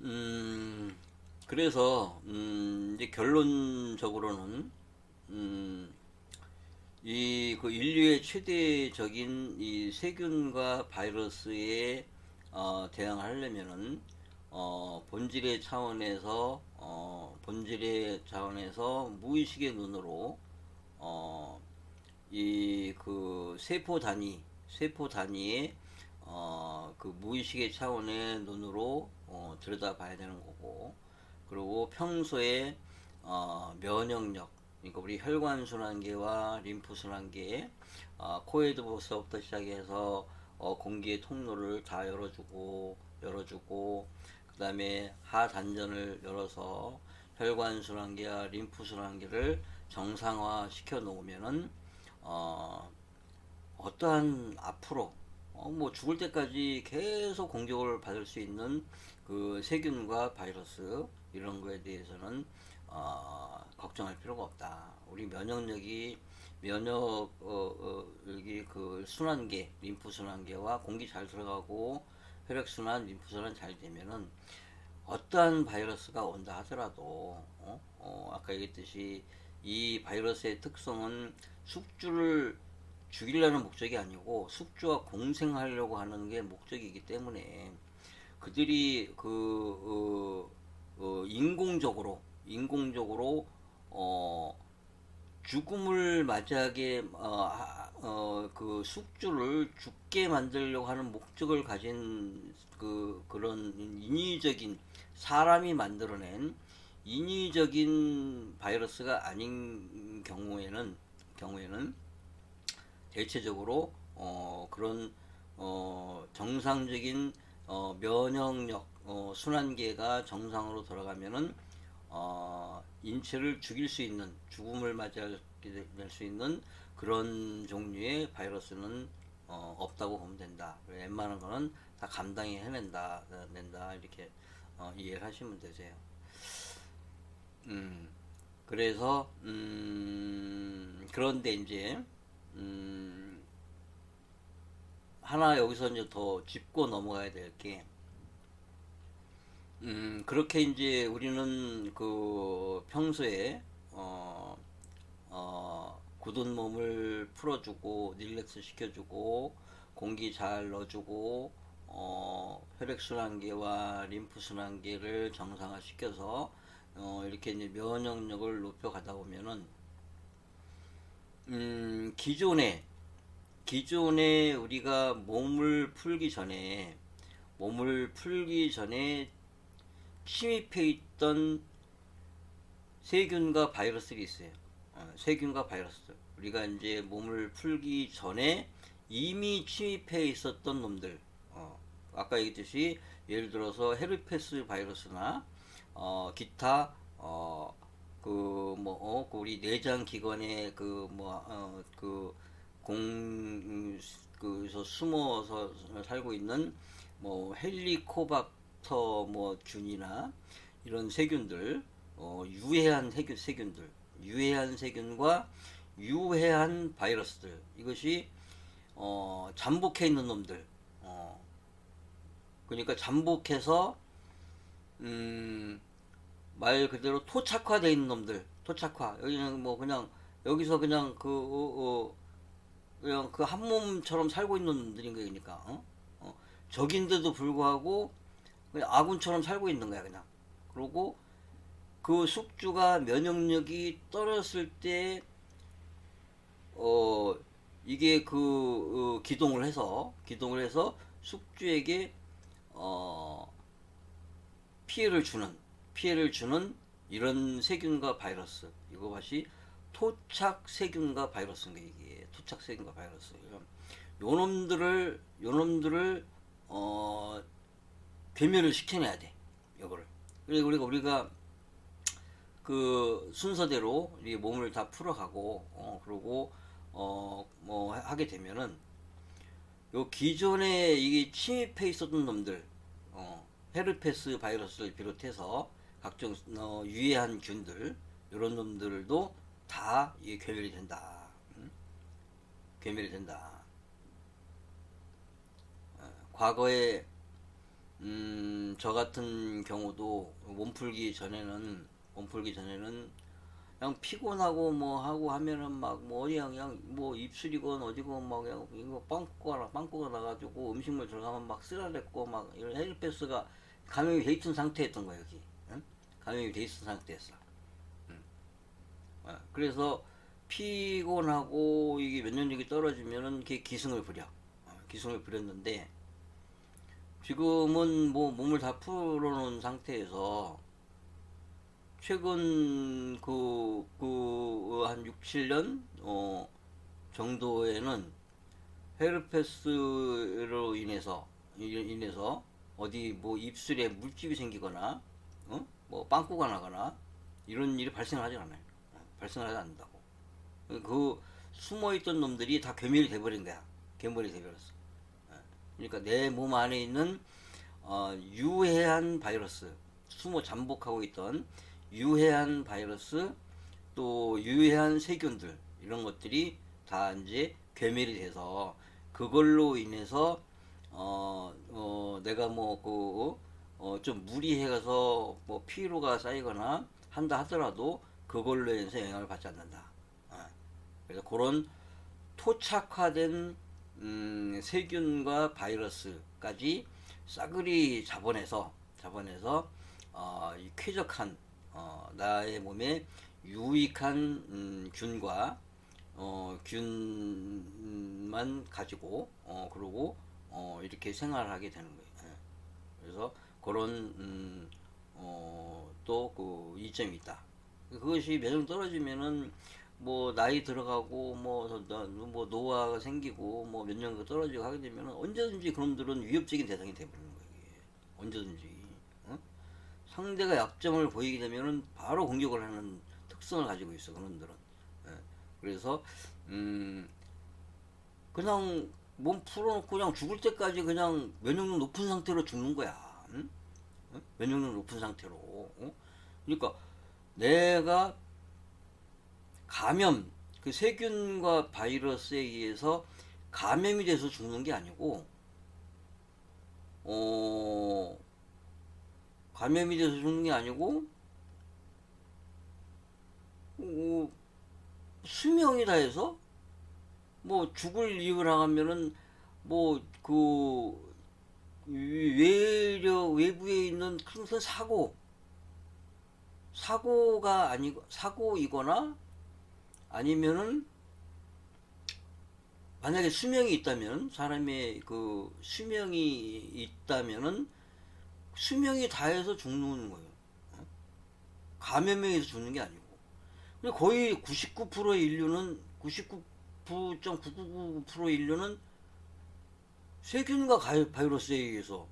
음, 그래서, 음, 이제 결론적으로는, 음, 이, 그 인류의 최대적인 이 세균과 바이러스에, 어, 대항하려면은, 어, 본질의 차원에서, 어, 본질의 차원에서 무의식의 눈으로, 어, 이 그 세포 단위, 세포 단위의 어, 그 무의식의 차원의 눈으로 어, 들여다봐야 되는 거고, 그리고 평소에 어, 면역력, 그러니까 우리 혈관순환계와 림프순환계, 어, 코에서부터 시작해서 어, 공기의 통로를 다 열어주고, 열어주고, 그 다음에 하단전을 열어서 혈관순환계와 림프순환계를 정상화 시켜 놓으면은 어, 어떠한 앞으로 어, 뭐 죽을 때까지 계속 공격을 받을 수 있는 그 세균과 바이러스 이런 거에 대해서는 어, 걱정할 필요가 없다. 우리 면역력이 면역 어, 어, 여기 그 순환계, 림프 순환계와 공기 잘 들어가고 혈액 순환, 림프 순환 잘 되면은 어떠한 바이러스가 온다 하더라도 어? 어, 아까 얘기했듯이 이 바이러스의 특성은 숙주를 죽이려는 목적이 아니고 숙주와 공생하려고 하는 게 목적이기 때문에 그들이 그 어, 어, 인공적으로 인공적으로 어, 죽음을 맞이하게 어, 어, 그 숙주를 죽게 만들려고 하는 목적을 가진 그 그런 인위적인 사람이 만들어낸 인위적인 바이러스가 아닌 경우에는 경우에는 대체적으로 어, 그런 어, 정상적인 어, 면역력 어, 순환계가 정상으로 돌아가면은 어, 인체를 죽일 수 있는 죽음을 맞이할 수 있는 그런 종류의 바이러스는 어, 없다고 보면 된다. 웬만한 거는 다 감당해 해낸다, 낸다 이렇게 어, 이해를 하시면 되세요. 음, 그래서 음, 그런데 이제 음, 하나 여기서 이제 더 짚고 넘어가야 될 게, 음, 그렇게 이제 우리는 그 평소에, 어, 어, 굳은 몸을 풀어주고, 릴렉스 시켜주고, 공기 잘 넣어주고, 어, 혈액순환계와 림프순환계를 정상화 시켜서, 어, 이렇게 이제 면역력을 높여가다 보면은, 음, 기존에, 기존에 우리가 몸을 풀기 전에, 몸을 풀기 전에 침입해 있던 세균과 바이러스가 있어요. 어, 세균과 바이러스들. 우리가 이제 몸을 풀기 전에 이미 침입해 있었던 놈들. 어, 아까 얘기했듯이 예를 들어서 헤르페스 바이러스나 어, 기타 어, 그, 뭐, 어, 그 우리 내장 기관에 그, 뭐, 어, 그, 공, 그서 숨어서 살고 있는 뭐, 헬리코박터 뭐, 균이나 이런 세균들, 어, 유해한 세균, 세균들, 유해한 세균과 유해한 바이러스들, 이것이, 어, 잠복해 있는 놈들, 어, 그러니까 잠복해서, 음, 말 그대로 토착화되어 있는 놈들, 토착화. 여기는 뭐 그냥 여기서 그냥 그 어, 어, 그냥 그 한 몸처럼 살고 있는 놈들인 거야, 그러니까. 어? 어. 적인데도 불구하고 그냥 아군처럼 살고 있는 거야, 그냥. 그리고 그 숙주가 면역력이 떨어졌을 때, 어, 이게 그, 어, 기동을 해서, 기동을 해서 숙주에게, 어, 피해를 주는, 피해를 주는 이런 세균과 바이러스 이것이 토착 세균과 바이러스인가 이게 토착 세균과 바이러스 요놈들을 요놈들을 어 괴멸을 시켜내야 돼 이거를. 그리고 우리가 우리가 그 순서대로 우리 몸을 다 풀어가고 어 그러고 어 뭐 하게 되면은 요 기존에 이게 침입해 있었던 놈들 어 헤르페스 바이러스를 비롯해서 각종 어, 유해한 균들 이런 놈들도 다 이게 괴멸이 된다. 음? 괴멸이 된다. 어, 과거에 음, 저 같은 경우도 몸풀기 전에는 몸풀기 전에는 그냥 피곤하고 뭐 하고 하면은 막 뭐 어디 그냥 뭐 입술이건 어디건 막 그냥 이거 빵꾸가 빵꾸가 나가지고 음식물 들어가면 막 쓰라렸고 막 이런 헤르페스가 감염이 돼 있던 상태였던 거야 여기 응? 감염이 돼 있던 상태였어 응. 어, 그래서 피곤하고 이게 면역력이 떨어지면은 기승을 부려 어, 기승을 부렸는데 지금은 뭐 몸을 다 풀어놓은 상태에서 최근 그, 그, 한 6, 7년, 어, 정도에는 헤르페스로 인해서, 이- 인해서 어디 뭐 입술에 물집이 생기거나, 어? 뭐 빵꾸가 나거나, 이런 일이 발생하지 않아요. 어, 발생하지 않는다고. 그 숨어있던 놈들이 다 괴멸이 돼버린 거야. 괴물이 돼버렸어. 그러니까 내 몸 안에 있는 어, 유해한 바이러스, 숨어 잠복하고 있던 유해한 바이러스, 또 유해한 세균들 이런 것들이 다 이제 괴멸이 돼서 그걸로 인해서 어, 어 내가 뭐그 좀 무리해가서 뭐 피로가 쌓이거나 한다 하더라도 그걸로 인해서 영향을 받지 않는다. 어. 그래서 그런 토착화된 음, 세균과 바이러스까지 싸그리 잡아내서 잡아내서 어, 이 쾌적한 어, 나의 몸에 유익한 음, 균과 어, 균만 가지고 어, 그러고 어, 이렇게 생활하게 되는 거예요. 예. 그래서 그런 음, 어, 또그 이점이 있다. 그것이 매정 떨어지면은 뭐 나이 들어가고 뭐, 너- 뭐 노화가 생기고 뭐 면역력 떨어지고 하게 되면은 언제든지 그놈들은 위협적인 대상이 돼버리는 거예요. 언제든지 어? 상대가 약점을 보이게 되면은 바로 공격을 하는 특성을 가지고 있어 그놈들은. 예. 그래서 음 그냥 몸 풀어놓고 그냥 죽을 때까지 그냥 면역력 높은 상태로 죽는 거야. 응? 어? 면역력 높은 상태로. 어? 그러니까 내가 감염, 그 세균과 바이러스에 의해서 감염이 돼서 죽는 게 아니고, 어, 감염이 돼서 죽는 게 아니고, 어, 수명이 다해서, 뭐, 죽을 이유라 하면은, 뭐, 그, 외려, 외부에 있는 큰 사고, 사고가 아니고, 사고이거나, 아니면은 만약에 수명이 있다면 사람의 그 수명이 있다면은 수명이 다해서 죽는 거예요. 어? 감염에 의해서 죽는 게 아니고. 근데 거의 99%의 인류는 99.999% 인류는 세균과 가- 바이러스에 의해서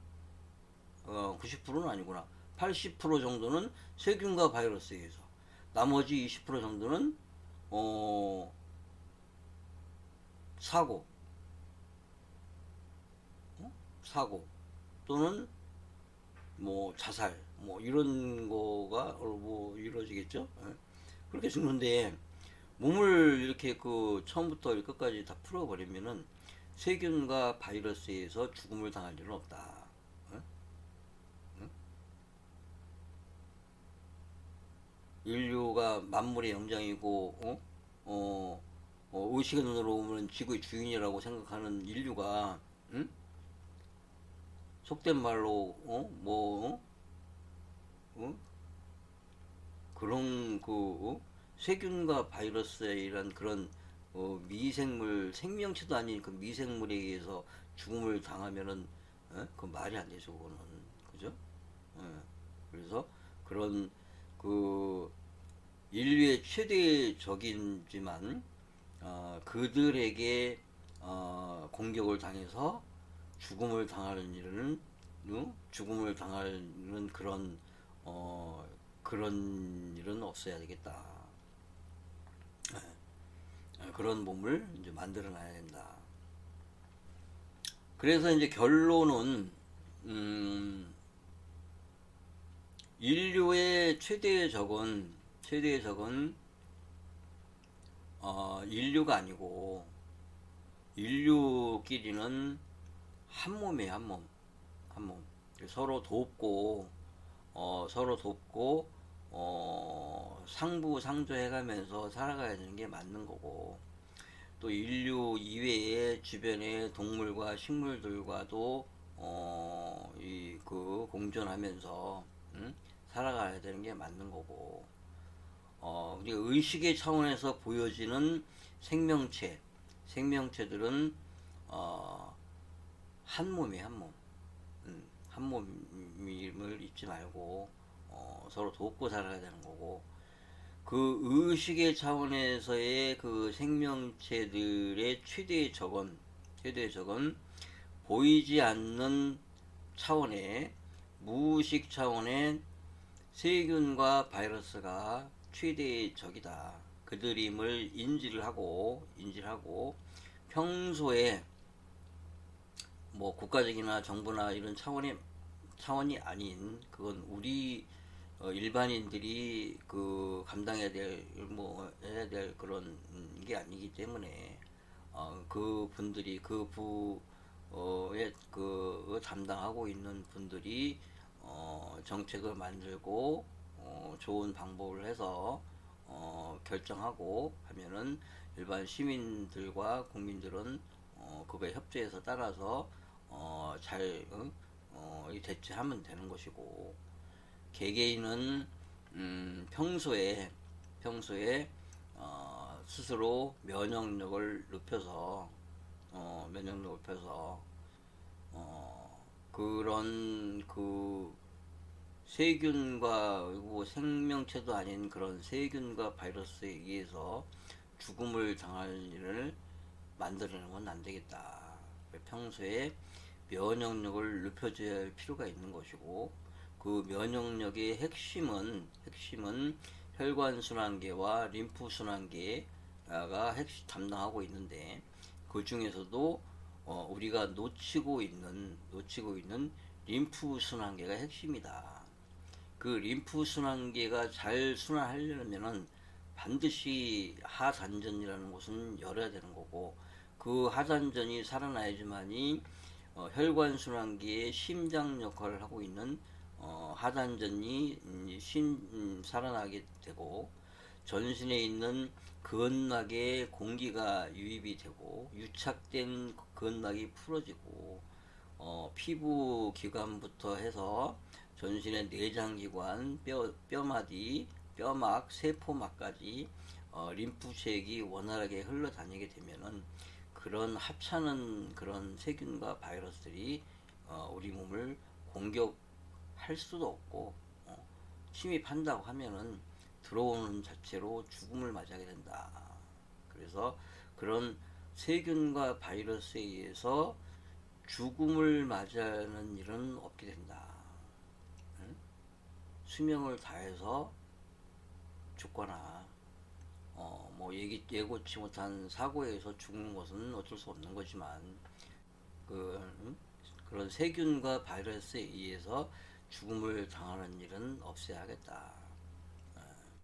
어, 90%는 아니구나. 80% 정도는 세균과 바이러스에 의해서 나머지 20% 정도는 어, 사고, 어? 사고 또는 뭐 자살, 뭐 이런 거가 어, 뭐 이루어지겠죠. 예. 그렇게 죽는데 몸을 이렇게 그 처음부터 끝까지 다 풀어버리면은 세균과 바이러스에 의해서 죽음을 당할 일은 없다. 예? 인류가 만물의 영장이고 어? 어, 어, 의식의 눈으로 보면 지구의 주인이라고 생각하는 인류가 응? 속된 말로 어? 뭐 어? 어? 그런 그 어? 세균과 바이러스에 이런 그런 어, 미생물 생명체도 아닌 그 미생물에 의해서 죽음을 당하면은 어? 그 말이 안 되죠 그거는 그죠? 어. 그래서 그런 그 인류의 최대적이지만 어, 그들에게 어, 공격을 당해서 죽음을 당하는 일은 어? 죽음을 당하는 그런 어, 그런 일은 없어야 되겠다. 예. 그런 몸을 이제 만들어 놔야 된다. 그래서 이제 결론은 음, 인류의 최대의 적은 최대의 적은 어, 인류가 아니고 인류끼리는 한 몸이에요 한 몸, 한 몸. 서로 돕고 어, 서로 돕고 어, 상부 상조해가면서 살아가야 되는 게 맞는 거고 또 인류 이외의 주변의 동물과 식물들과도 어, 이 그 공존하면서 음? 살아가야 되는 게 맞는 거고 어, 우리 의식의 차원에서 보여지는 생명체 생명체들은 어, 한 몸이 한 몸. 음, 한 몸임을 잊지 말고 어, 서로 돕고 살아야 되는 거고 그 의식의 차원에서의 그 생명체들의 최대의 적은 최대의 적은 보이지 않는 차원의 무의식 차원의 세균과 바이러스가 최대의 적이다. 그들임을 인지를 하고 인지를 하고 평소에 뭐 국가적이나 정부나 이런 차원의 차원이 아닌 그건 우리 어, 일반인들이 그 감당해야 될뭐 해야 될 그런 게 아니기 때문에 어, 그 분들이 그 부에 그 담당하고 있는 분들이 어, 정책을 만들고 어, 좋은 방법을 해서 어, 결정하고 하면은 일반 시민들과 국민들은 어, 그거에 협조해서 따라서 어, 잘 응? 어, 이 대처하면 되는 것이고 개개인은 음, 평소에 평소에 어, 스스로 면역력을 높여서 어, 면역력 높여서 어, 그런 그 세균과 뭐 생명체도 아닌 그런 세균과 바이러스에 의해서 죽음을 당할 일을 만들어내는 건 안 되겠다. 평소에 면역력을 높여줘야 할 필요가 있는 것이고 그 면역력의 핵심은 핵심은 혈관 순환계와 림프 순환계가 핵심 담당하고 있는데 그 중에서도 어, 우리가 놓치고 있는 놓치고 있는 림프 순환계가 핵심이다. 그 림프 순환계가 잘 순환하려면은 반드시 하단전이라는 곳은 열어야 되는 거고 그 하단전이 살아나야지만이 어, 혈관 순환기의 심장 역할을 하고 있는 어, 하단전이 음, 신, 음, 살아나게 되고 전신에 있는 근막에 공기가 유입이 되고 유착된 근막이 풀어지고 어, 피부 기관부터 해서 전신의 내장기관, 뼈, 뼈마디, 뼈막, 세포막까지 어, 림프색이 원활하게 흘러다니게 되면은 그런 합차는 그런 세균과 바이러스들이 어, 우리 몸을 공격 할 수도 없고 어, 침입한다고 하면은 들어오는 자체로 죽음을 맞이하게 된다. 그래서 그런 세균과 바이러스에 의해서 죽음을 맞이하는 일은 없게 된다. 응? 수명을 다해서 죽거나 어, 뭐 예기, 예고치 못한 사고에 의해서 죽는 것은 어쩔 수 없는 거지만 그 음? 그런 세균과 바이러스에 의해서 죽음을 당하는 일은 없어야 하겠다.